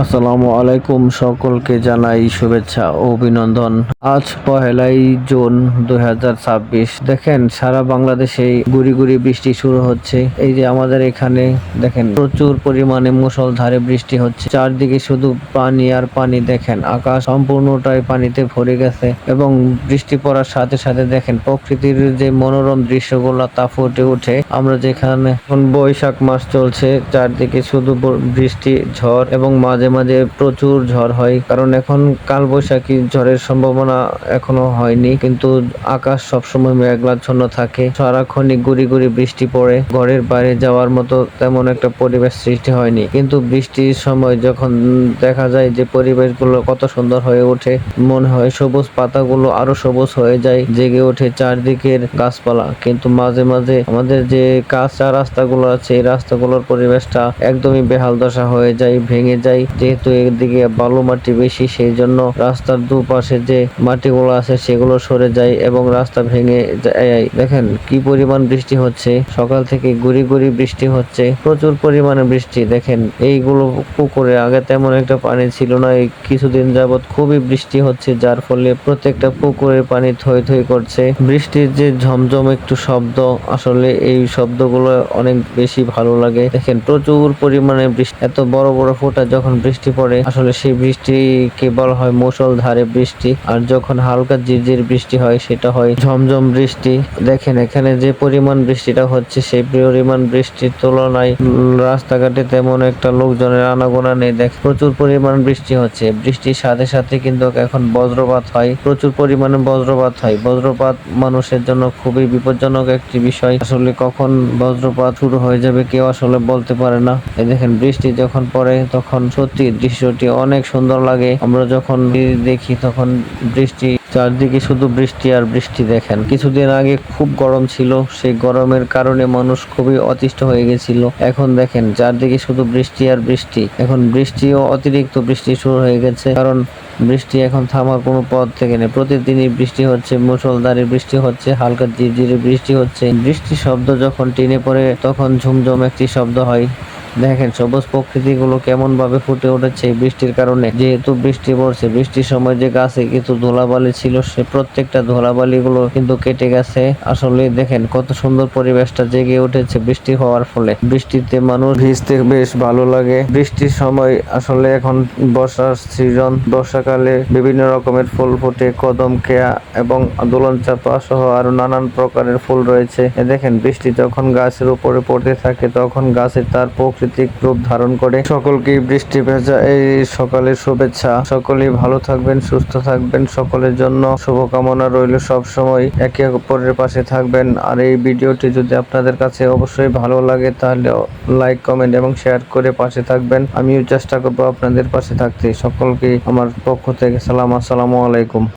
আসসালামু আলাইকুম সকলকে জানাই শুভেচ্ছা ও অভিনন্দন। আজ পহেলাই জুন দুই হাজার ছাব্বিশ। দেখেন, সারা বাংলাদেশে গুড়ি গুড়ি বৃষ্টি শুরু হচ্ছে। এই যে আমাদের এখানে, দেখেন, প্রচুর পরিমাণে মুষলধারে বৃষ্টি হচ্ছে। চারদিকে শুধু পানি আর পানি, দেখেন, আকাশ সম্পূর্ণটাই পানিতে ভরে গেছে এবং বৃষ্টি পড়ার সাথে সাথে, দেখেন, প্রকৃতির যে মনোরম দৃশ্যগুলো তা ফুটে ওঠে। আমরা যেখানে বৈশাখ মাস চলছে, চারদিকে শুধু বৃষ্টি, ঝড় এবং মাঝে মাঝে মাঝে প্রচুর ঝড় হয়, কারণ এখন কাল বৈশাখী ঝড়ের সম্ভাবনা এখনও হয়নি, কিন্তু আকাশ সবসময় মেঘলাচ্ছন্ন থাকে। সারাক্ষণই গুড়ি গুড়ি বৃষ্টি পড়ে, ঘরের বাইরে যাওয়ার মতো তেমন একটা পরিবেশ সৃষ্টি হয়নি। কিন্তু বৃষ্টির সময় যখন দেখা যায় যে পরিবেশগুলো কত সুন্দর হয়ে ওঠে, মনে হয় সবুজ পাতাগুলো আরও সবুজ হয়ে যায়, জেগে ওঠে চারদিকের গাছপালা। কিন্তু মাঝে মাঝে আমাদের যে কাঁচা রাস্তাগুলো আছে, এই রাস্তাগুলোর পরিবেশটা একদমই বেহাল দশা হয়ে যায়, ভেঙে যায়। যেহেতু এদিকে বালু মাটি বেশি সেই জন্য রাস্তার দুপাশে যে মাটিগুলো আছে সেগুলো সরে যায় এবং রাস্তা ভেঙে যায়। দেখেন কি পরিমাণ বৃষ্টি হচ্ছে। সকাল থেকে গুড়ি গুড়ি বৃষ্টি হচ্ছে। প্রচুর পরিমাণে বৃষ্টি। দেখেন, এইগুলো পুকুরে আগে তেমন একটা পানি ছিল না। এই কিছুদিন যাবত খুবই বৃষ্টি হচ্ছে, যার ফলে প্রত্যেকটা পুকুরের পানি থই থই করছে। বৃষ্টির যে ঝমঝম একটু শব্দ, আসলে এই শব্দগুলো অনেক বেশি ভালো লাগে। দেখেন, প্রচুর পরিমাণে বৃষ্টি। এত বড় বড় ফোঁটা যখন বৃষ্টি পড়ে। আসলে সেই বৃষ্টিকে বলা হয় মুষলধারে বৃষ্টি, আর যখন হালকা ঝিরঝির বৃষ্টি হয়, সেটা হয় ঝমঝম বৃষ্টি। দেখেন, এখানে যে পরিমাণ বৃষ্টিটা হচ্ছে, সেই পরিমাণ বৃষ্টির তুলনায় রাস্তাঘাটে তেমন একটা লোকজনের আনাগোনা নেই। দেখ প্রচুর পরিমাণ বৃষ্টি হচ্ছে। বৃষ্টির সাথে সাথে কিন্তু এখন বজ্রপাত হয়। প্রচুর পরিমাণে বজ্রপাত হয়। বজ্রপাত মানুষের জন্য খুবই বিপজ্জনক একটি বিষয়। আসলে কখন বজ্রপাত শুরু হয়ে যাবে কেউ আসলে বলতে পারে না। এই দেখেন, বৃষ্টি যখন পড়ে, তখন সত্যি দৃশ্যটি অনেক সুন্দর লাগে। আমরা যখন দেখি তখন বৃষ্টি চারদিকে শুধু বৃষ্টি আর বৃষ্টি দেখেন। কিছুদিন আগে খুব গরম ছিল, সেই গরমের কারণে মানুষ খুবই অতিষ্ঠ হয়ে গেছিল। এখন দেখেন, চারদিকে শুধু বৃষ্টি আর বৃষ্টি। এখন বৃষ্টিও অতিরিক্ত বৃষ্টি শুরু হয়ে গেছে, কারণ বৃষ্টি এখন থামার কোনো পথ থেকে নেই। প্রতিদিনই বৃষ্টি হচ্ছে, মুষলধারে বৃষ্টি হচ্ছে, হালকা ঝিরঝিরে বৃষ্টি হচ্ছে। বৃষ্টির শব্দ যখন টিনে পড়ে, তখন ঝুমঝুম একটি শব্দ হয়। দেখেন, সবুজ প্রকৃতিগুলো কেমন ভাবে ফুটে উঠেছে বৃষ্টির কারণে। যেহেতু বৃষ্টি পড়ছে, বৃষ্টির সময় যে গাছে কিছু ধুলাবালি ছিল, সে প্রত্যেকটা ধুলাবালি গুলো কিন্তু কেটে গেছে। আসলে দেখেন, কত সুন্দর পরিবেশটা জেগে উঠেছে বৃষ্টি হওয়ার ফলে। বৃষ্টিতে মানুষ ভিজতে বেশ ভালো লাগে। বৃষ্টির সময় আসলে এখন বর্ষার সিজন বর্ষাকালে বিভিন্ন রকমের ফুল ফুটে, কদম কেয়া এবং দোলন চাপা সহ আরও নানান প্রকারের ফুল রয়েছে। দেখেন, বৃষ্টি যখন গাছের উপরে পড়তে থাকে, তখন গাছের তার প্রাকৃতিক রূপ ধারণ করে। সকলকেই বৃষ্টি ভেজা, এই সকালের শুভেচ্ছা। সকলেই ভালো থাকবেন, সুস্থ থাকবেন। সকলের জন্য শুভকামনা রইল সব সময় একে অপরের পাশে থাকবেন। আর এই ভিডিওটি যদি আপনাদের কাছে অবশ্যই ভালো লাগে, তাহলে লাইক, কমেন্ট এবং শেয়ার করে পাশে থাকবেন। আমিও চেষ্টা করব আপনাদের পাশে থাকতে। সকলকে আমার পক্ষ থেকে সালাম। আসসালামু আলাইকুম।